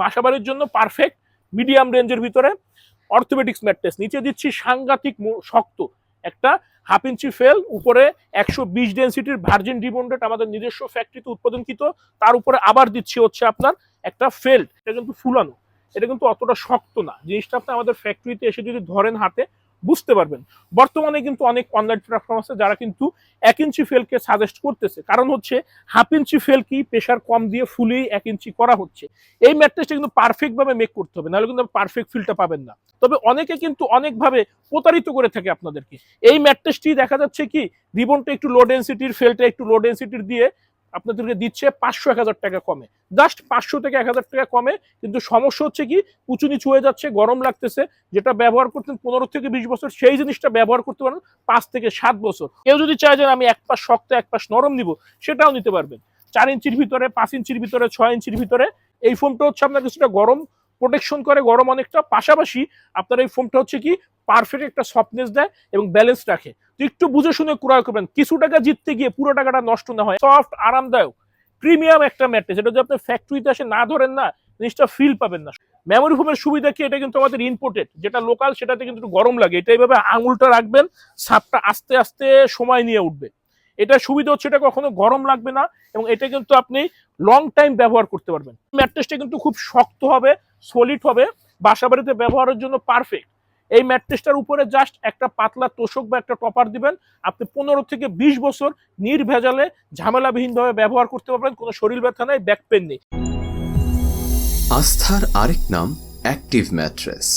বাসাবাড়ির জন্য perfect medium রেঞ্জের ভিতরে অর্থোপেডিক্স ম্যাট্রেস নিচে দিচ্ছি সাংঘাতিক শক্ত একটা হাফ ইঞ্চি ফেল উপরে একশো বিশ ডেন্সিটির ভার্জিন ডিবন্ডেড আমাদের নিজস্ব ফ্যাক্টরিতে উৎপাদনকৃত। তার উপরে আবার দিচ্ছি হচ্ছে আপনার একটা ফেল্ট এটা কিন্তু ফুলানো। এটা কিন্তু অতটা শক্ত না। জিনিসটা আপনি আমাদের ফ্যাক্টরিতে এসে যদি ধরেন হাতে বুঝতে পারবেন। বর্তমানে কিন্তু অনেক অনলাইন প্ল্যাটফর্ম আছে যারা কিন্তু এক ইঞ্চি ফেলকে সাজেস্ট করতেছে। কারণ হচ্ছে হাফ ইঞ্চি ফেল কি প্রেশার কম দিয়ে ফুলেই এক ইঞ্চি করা হচ্ছে। এই ম্যাট্রেসটা কিন্তু পারফেক্ট ভাবে মেক করতে হবে, নাহলে কিন্তু পারফেক্ট ফিলটা পাবেন না। তবে অনেকে কিন্তু অনেকভাবে প্রতারিত করে থাকে আপনাদেরকে। এই ম্যাট্রেসটি দেখা যাচ্ছে কি রিবনটা একটু লো ডেন্সিটির ফেলটা একটু লো ডেন্সিটির দিয়ে আপনাদেরকে দিচ্ছে পাঁচশো, এক হাজার টাকা কমে। জাস্ট পাঁচশো থেকে এক হাজার টাকা কমে, কিন্তু সমস্যা হচ্ছে কি, উঁচু নিচু হয়ে যাচ্ছে, গরম লাগতেছে, যেটা ব্যবহার করতেন পনেরো থেকে বিশ বছর, সেই জিনিসটা ব্যবহার করতে পারেন পাঁচ থেকে সাত বছর। কেউ যদি চায় যে আমি এক পাশ শক্ত, এক পাশ নরম নিব, সেটাও নিতে পারবেন। চার ইঞ্চির ভিতরে, পাঁচ ইঞ্চির ভিতরে, ছয় ইঞ্চির ভিতরে, এই ফোনটা হচ্ছে আপনার কিছুটা গরম প্রোটেকশন করে গরম অনেকটা। পাশাপাশি আপনার এই ফোনটা হচ্ছে কি পারফেক্ট একটা সফটনেস দেয় এবং ব্যালেন্স রাখে। তো একটু বুঝে শুনে ক্রয় করবেন। কিছু টাকা জিততে গিয়ে পুরো টাকাটা নষ্ট না হয়। সফট আরামদায়ক প্রিমিয়াম একটা ম্যাট্রেস এটা যদি আপনি ফ্যাক্টরিতে এসে না ধরেন না, জিনিসটা ফিল পাবেন না। মেমোরি ফোমের সুবিধা কি? এটা কিন্তু আমাদের ইম্পোর্টেড যেটা লোকাল সেটাতে কিন্তু গরম লাগে। এটা এইভাবে আঙুলটা রাখবেন সাপটা আস্তে আস্তে সময় নিয়ে উঠবে। এটা সুবিধা হচ্ছে এটা কখনো গরম লাগবে না এবং এটা কিন্তু আপনি লং টাইম ব্যবহার করতে পারবেন। ম্যাট্রেসটা কিন্তু খুব শক্ত হবে সলিড হবে। বাসা বাড়িতে ব্যবহারের জন্য পারফেক্ট এই ম্যাট্রেসটার উপরে জাস্ট একটা পাতলা তোষক বা একটা টপার দিবেন। আপনি পনেরো থেকে বিশ বছর নির্ভেজালে, ঝামেলাবিহীনভাবে ব্যবহার করতে পারবেন, কোনো শরীর ব্যথা নেই ব্যাক পেন নেই। আস্থার আরেক নাম অ্যাক্টিভ ম্যাট্রেস